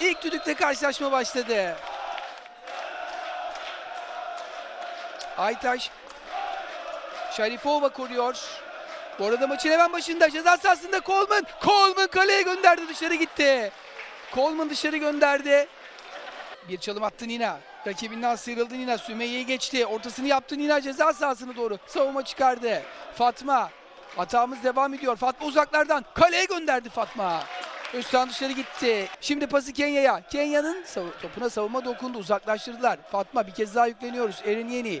İlk düdükle karşılaşma başladı. Aytaş Şarifova koruyor. Bu arada maçın hemen başında ceza sahasında Coleman. Coleman kaleye gönderdi dışarı gitti. Coleman dışarı gönderdi. Bir çalım attı Nina. Rakibinden sıyrıldı Nina. Sümeyye'yi geçti. Ortasını yaptı Nina ceza sahasına doğru. Savunma çıkardı. Fatma. Hatamız devam ediyor. Fatma uzaklardan. Kaleye gönderdi Fatma. Üstten dışarı gitti. Şimdi pası Kenya'ya. Kenya'nın topuna savunma dokundu. Uzaklaştırdılar. Fatma bir kez daha yükleniyoruz. Erin Yeni.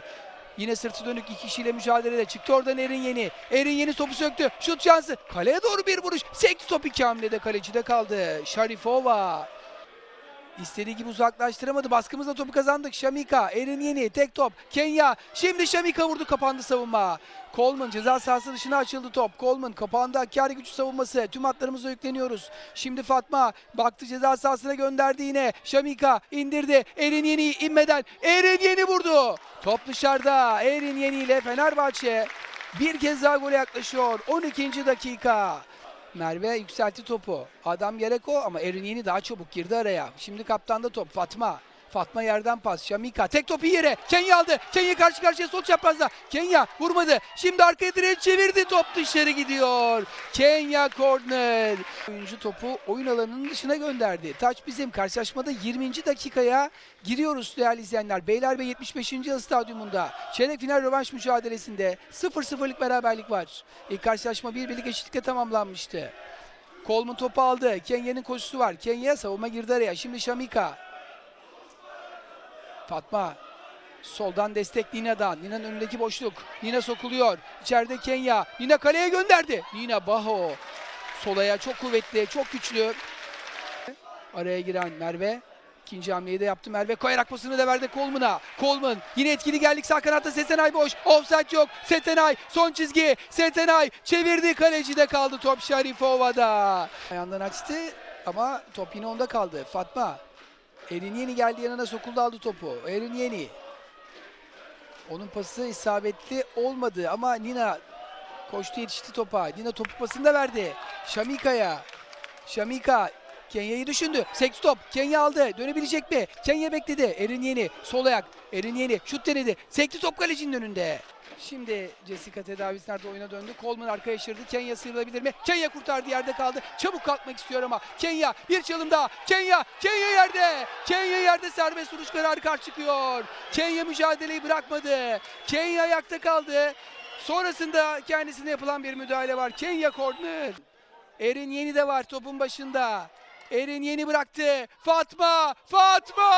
Yine sırtı dönük iki kişiyle mücadelede. Çıktı oradan Erin Yeni. Erin Yeni topu söktü. Şut şansı. Kaleye doğru bir vuruş. Sekti top iki hamlede kalecide kaldı. Şarifova. İstediği gibi uzaklaştıramadı. Baskımızla topu kazandık. Şamika, Erin Yeni, tek top. Kenya. Şimdi Şamika vurdu kapandı savunma. Coleman ceza sahası dışına açıldı top. Coleman kapandı. Hakkari gücü savunması. Tüm hatlarımıza yükleniyoruz. Şimdi Fatma baktı ceza sahasına gönderdi yine. Şamika indirdi. Erin Yeni inmeden. Erin Yeni vurdu. Top dışarıda. Erin Yeni ile Fenerbahçe bir kez daha gole yaklaşıyor. 12. dakika. Merve yükseltti topu. Adam Yereko ama Erin Yeni daha çabuk girdi araya. Şimdi kaptanda top Fatma. Fatma yerden pas. Şamika tek topu yere. Kenya aldı. Kenya karşı karşıya sol çaprazda. Kenya vurmadı. Şimdi arkaya direğe çevirdi. Top dışarı gidiyor. Kenya corner. Oyuncu topu oyun alanının dışına gönderdi. Taç bizim. Karşılaşmada 20. dakikaya giriyoruz değerli izleyenler. Beylerbeyi 75. yıl stadyumunda. Çeyrek final rövanş mücadelesinde 0-0'lık beraberlik var. İlk karşılaşma bir birlik eşitlikle tamamlanmıştı. Coleman topu aldı. Kenya'nın koşusu var. Kenya savunma girdi araya. Şimdi Şamika. Fatma. Soldan destek Nina'dan. Nina'nın önündeki boşluk. Nina sokuluyor. İçeride Kenya. Nina kaleye gönderdi. Nina Baho. Solaya çok kuvvetli, çok güçlü. Araya giren Merve. İkinci hamleyi de yaptı Merve. Koyarak pasını da verdi Coleman'a. Coleman yine etkili geldik sağ kanatta Setenay boş. Offside yok. Setenay son çizgi. Setenay çevirdi kaleci de kaldı top Şarifova'da. Ayağından açtı ama top yine onda kaldı. Fatma. Erin Yeni geldi yanına sokuldu aldı topu. Erin Yeni. Onun pası isabetli olmadı ama Nina koştu yetişti topa. Nina topu pasını da verdi. Şamika'ya. Şamika Kenya'yı düşündü. Seks top. Kenya aldı. Dönebilecek mi? Kenya bekledi. Erin Yeni. Sol ayak. Erin Yeni. Şut denedi. Sekti top kalecinin önünde. Şimdi Jessica tedavisi nerede oyuna döndü. Coleman arkaya şırdı. Kenya sıyrılabilir mi? Kenya kurtardı yerde kaldı. Çabuk kalkmak istiyor ama. Kenya bir çalım daha. Kenya. Kenya yerde. Kenya yerde serbest vuruş kararı karşı çıkıyor. Kenya mücadeleyi bırakmadı. Kenya ayakta kaldı. Sonrasında kendisine yapılan bir müdahale var. Kenya corner. Erin Yeni de var topun başında. Erin Yeni bıraktı. Fatma! Fatma!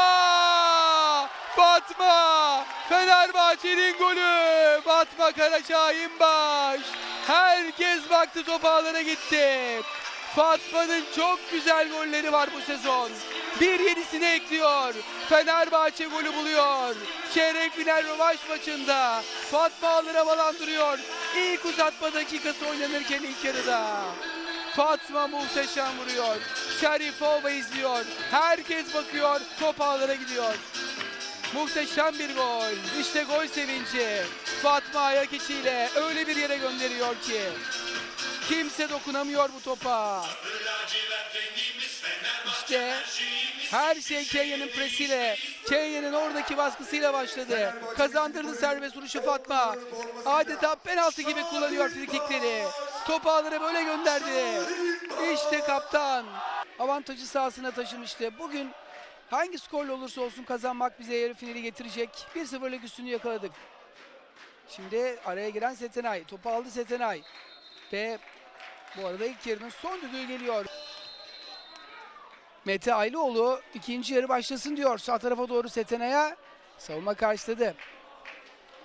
Fatma! Fenerbahçe'nin golü! Fatma Karaşahinbaş! Herkes baktı top ağlara gitti. Fatma'nın çok güzel golleri var bu sezon. Bir yenisini ekliyor. Fenerbahçe golü buluyor. Çeyrek final rövanş maçında Fatma ağları havalandırıyor. İlk uzatma dakikası oynanırken ilk yarıda. Fatma muhteşem vuruyor. Şerifova izliyor. Herkes bakıyor. Top ağlara gidiyor. Muhteşem bir gol. İşte gol sevinci. Fatma ayak içiyle öyle bir yere gönderiyor ki. Kimse dokunamıyor bu topa. İşte her şey Kenya'nın presiyle, Kenya'nın oradaki baskısıyla başladı. Kazandırdı serbest vuruşu Fatma. Adeta penaltı gibi kullanıyor frikikleri. Top ağlara böyle gönderdi. İşte kaptan. Avantajı sahasına taşımıştı. Bugün hangi skorla olursa olsun kazanmak bize yarı finali getirecek. 1-0'lık üstünü yakaladık. Şimdi araya giren Setenay. Topu aldı Setenay. Ve bu arada ilk yarının son düdüğü geliyor. Mete Aylıoğlu ikinci yarı başlasın diyor. Sağ tarafa doğru Setenay'a savunma karşıladı.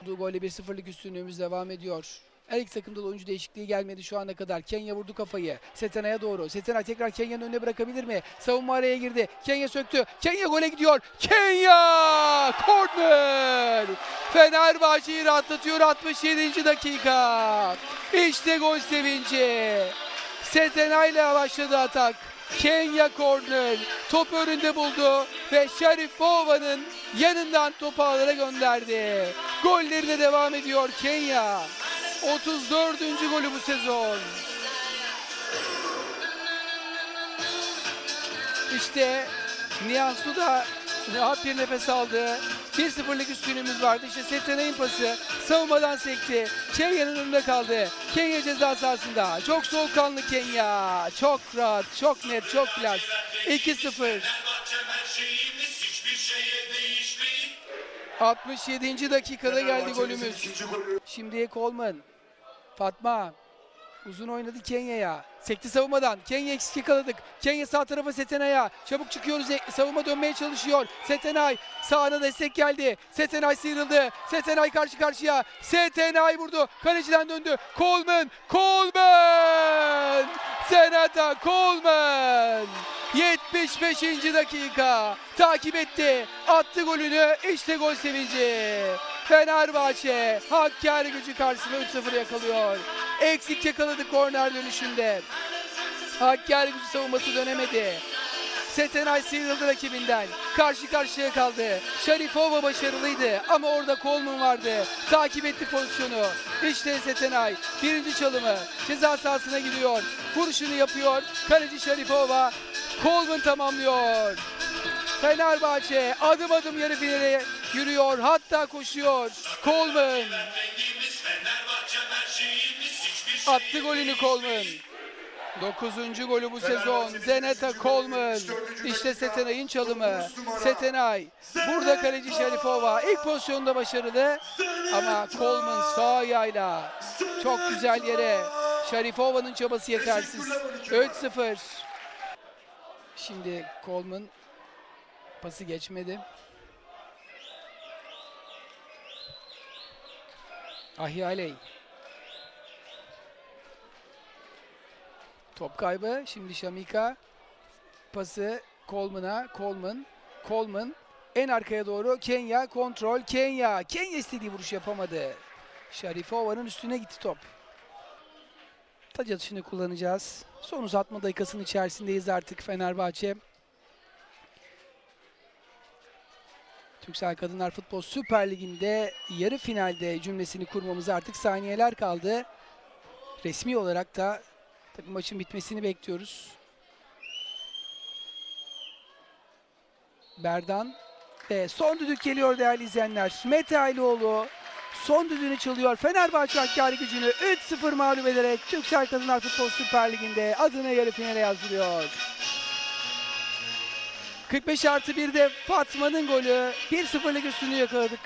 Bu golle 1-0'lık üstünlüğümüz devam ediyor. Her iki takımda da oyuncu değişikliği gelmedi şu ana kadar. Kenya vurdu kafayı. Setenay'a doğru. Setenay tekrar Kenya'nın önüne bırakabilir mi? Savunma araya girdi. Kenya söktü. Kenya gole gidiyor. Kenya! Corner! Fenerbahçe'yi rahatlatıyor 67. dakika. İşte gol sevinci. Setenay'la başladı atak. Kenya corner. Top önünde buldu ve Şerifova'nın yanından topu ağlara gönderdi. Gollerine devam ediyor Kenya. 34. golü bu sezon. İşte Niyansu da rahat bir nefes aldı. 1-0'lık üstünlüğümüz vardı. İşte Setenay'ın pası savunmadan sekti. Kenya'nın önünde kaldı. Kenya ceza sahasında. Çok soğukkanlı Kenya. Çok rahat, çok net, çok klas. 2-0. 67. dakikada geldi golümüz. Şimdi Coleman. Fatma. Uzun oynadı Kenya'ya. Sekti savunmadan. Kenya eksik yakaladık. Kenya sağ tarafa Setenay'a. Çabuk çıkıyoruz. Savunma dönmeye çalışıyor. Setenay sağına destek geldi. Setenay sıyrıldı. Setenay karşı karşıya. Setenay vurdu. Kaleciden döndü. Coleman. Coleman. Senata Coleman. 75. dakika. Takip etti. Attı golünü. İşte gol sevinci. Fenerbahçe Hakkari gücü karşısında 3-0 yakalıyor. Eksik yakaladı korner dönüşünde. Hakkari gücü savunması dönemedi. Setenay sıyrıldı rakibinden. Karşı karşıya kaldı. Şarifova başarılıydı ama orada Coleman vardı. Takip etti pozisyonu. İşte Setenay. Birinci çalımı. Ceza sahasına giriyor. Vuruşunu yapıyor. Kaleci Şarifova. Coleman tamamlıyor. Fenerbahçe adım adım yarı finale yürüyor. Hatta koşuyor. Coleman. Attı golünü Coleman. 9. golü bu sezon. Zeneta Coleman. İşte Setenay'ın çalımı. Setenay. Burada kaleci Şerifova. İlk pozisyonda başarılı. Ama Coleman sağ ayağıyla çok güzel yere. Şerifova'nın çabası yetersiz. 3-0. Şimdi Coleman pası geçmedi. Ahialey. Top kaybı. Şimdi Şamika. Pası Coleman'a. Coleman. Coleman. En arkaya doğru Kenya. Kontrol. Kenya. Kenya istediği vuruş yapamadı. Şarifova'nın üstüne gitti top. Taç atışını kullanacağız. Son uzatma dakikasının içerisindeyiz artık Fenerbahçe. Türksel Kadınlar Futbol Süper Ligi'nde yarı finalde cümlesini kurmamıza artık saniyeler kaldı. Resmi olarak da tabii maçın bitmesini bekliyoruz. Berdan ve son düdük geliyor değerli izleyenler. Mete Aylıoğlu son düdüğünü çalıyor. Fenerbahçe Hakkari gücünü 3-0 mağlup ederek Türksel Kadınlar Futbol Süper Ligi'nde adını yarı finale yazdırıyor. 45 artı 1'de Fatma'nın golü. 1-0'lık üstünlüğü yakaladık.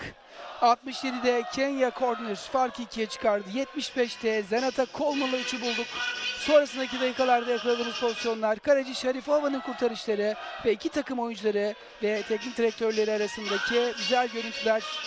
67'de Kenya Corner farkı 2'ye çıkardı. 75'te Zenata Coleman'la 3'ü bulduk. Sonrasındaki dakikalarda yakaladığımız pozisyonlar, kaleci Şarifova'nın kurtarışları ve iki takım oyuncuları ve teknik direktörleri arasındaki güzel görüntüler